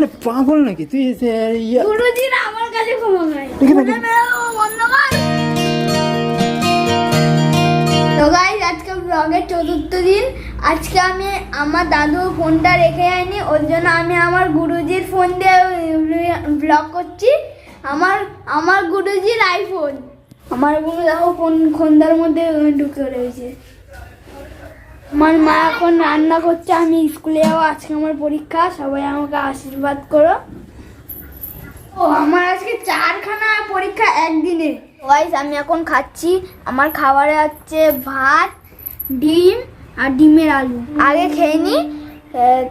আরে পাগল নাকি? তুই আমার কাছে ক্ষমা তো গাইজ আজকে ব্লগের চতুর্থ দিন। আজকে আমি আমার দাদু ফোনটা রেখে যায়নি ওর জন্য আমি আমার গুরুজির ফোন দিয়ে ব্লগ করছি। আমার আমার গুরুজির আইফোন আমার গুরু দেখো কোন খন্দার মধ্যে ঢুকে রয়েছে। আমার মা এখন রান্না করছে, আমি স্কুলে যাব, আজকে আমার পরীক্ষা, সবাই আমাকে আশীর্বাদ করো। ও, আমার আজকে চারখানা পরীক্ষা একদিনে। ওয়াইজ আমি এখন খাচ্ছি, আমার খাবারে হচ্ছে ভাত, ডিম আর ডিমের আলু। আগে খেয়ে নি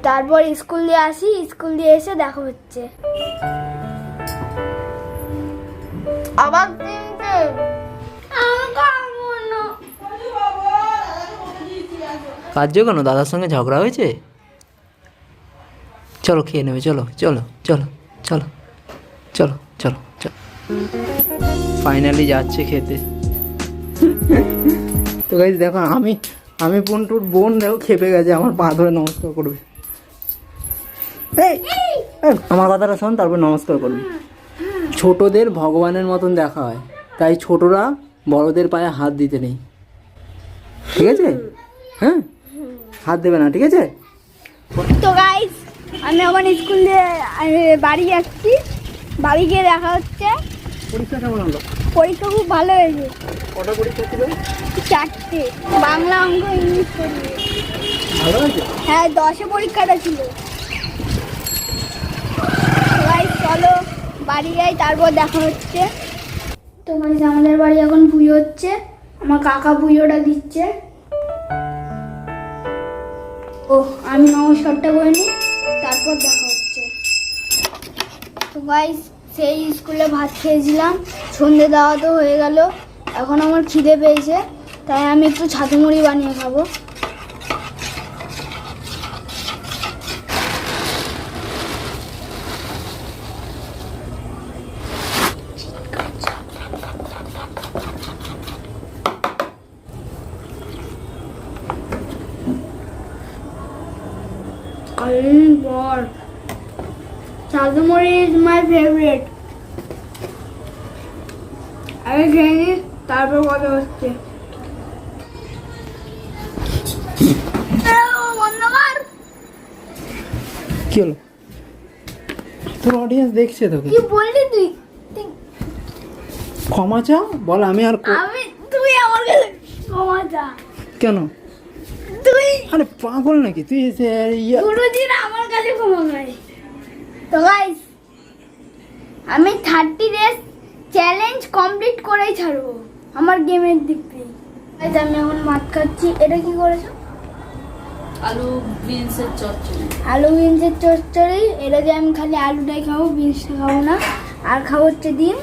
তারপর স্কুল দিয়ে আসি, স্কুল দিয়ে এসে দেখা হচ্ছে। আবার তিনটে। কার্য কেন দাদার সঙ্গে ঝগড়া হয়েছে? চলো, খেয়ে নেবে, চলো চলো চলো চলো চলো চলো চলো। ফাইনালি যাচ্ছে খেতে। তো গাইজ দেখো, আমি আমি পন্টুর বোন, দেখো, খেপে গেছে, আমার পা ধরে নমস্কার করবে। আমার কথাটা শোন, তারপর নমস্কার করবি। ছোটদের ভগবানের মতন দেখা হয়, তাই ছোটরা বড়দের পায়ে হাত দিতে নেই। ঠিক আছে? হ্যাঁ? হাত দেবে না ঠিক আছে? তো গাইস আমি এখন স্কুল দিয়ে বাড়ি যাচ্ছি। বাড়ি গিয়ে দেখা হচ্ছে। পরীক্ষা কেমন হলো? পরীক্ষা খুব ভালো হয়েছে। কটা পরীক্ষা ছিল? চারটে। বাংলা অঙ্ক ইংলিশ ভালো হয়েছে? হ্যাঁ দশে পরীক্ষাটা ছিল। সবাই চলো বাড়ি যাই তারপর দেখা হচ্ছে। তো গাইস আমাদের বাড়ি এখন পুজো হচ্ছে। আমার কাকা পুজোটা দিচ্ছে। ও আমি নমস্কারটা করে তারপর দেখা হচ্ছে। তো গাইস সেই স্কুলে ভাত খেয়েছিলাম, সন্ধে দেওয়া তো হয়ে গেল, এখন আমার খিদে পেয়েছে, তাই আমি একটু ছাতু মুড়ি বানিয়ে খাব। বল ছাতু মুড়ি ইজ মাই ফেভারিট আগে খেয়ে নি তারপর কথা হচ্ছে। কি হলো? তোর অডিয়েন্স দেখছে তোকে। কি বললি তুই? ক্ষমা চা? বল আমি আর আমি তুই আমার কাছে ক্ষমা চা। কেন? আরে পাগল নাকি? তুই আমার কাছে ক্ষমা তো গাইস আমি থার্টি ডেজ চ্যালেঞ্জ কমপ্লিট করেই ছাড়বো আমার গেমের দিক থেকে আমি এখন মাছ খাচ্ছি। এটা কি করেছ? আলু বিনসের চচ্চড়ি। আলু বিনসের চচ্চড়ি। এটা দিয়ে আমি খালি আলুটাই খাব বিনসটা খাব না। আর খাব হচ্ছে ডিম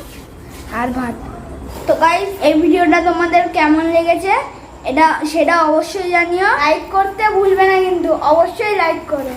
আর ভাত। তো গাইস এই ভিডিওটা তোমাদের কেমন লেগেছে? এটা সেটা অবশ্যই জানিও। লাইক করতে ভুলবে না কিন্তু অবশ্যই লাইক করো।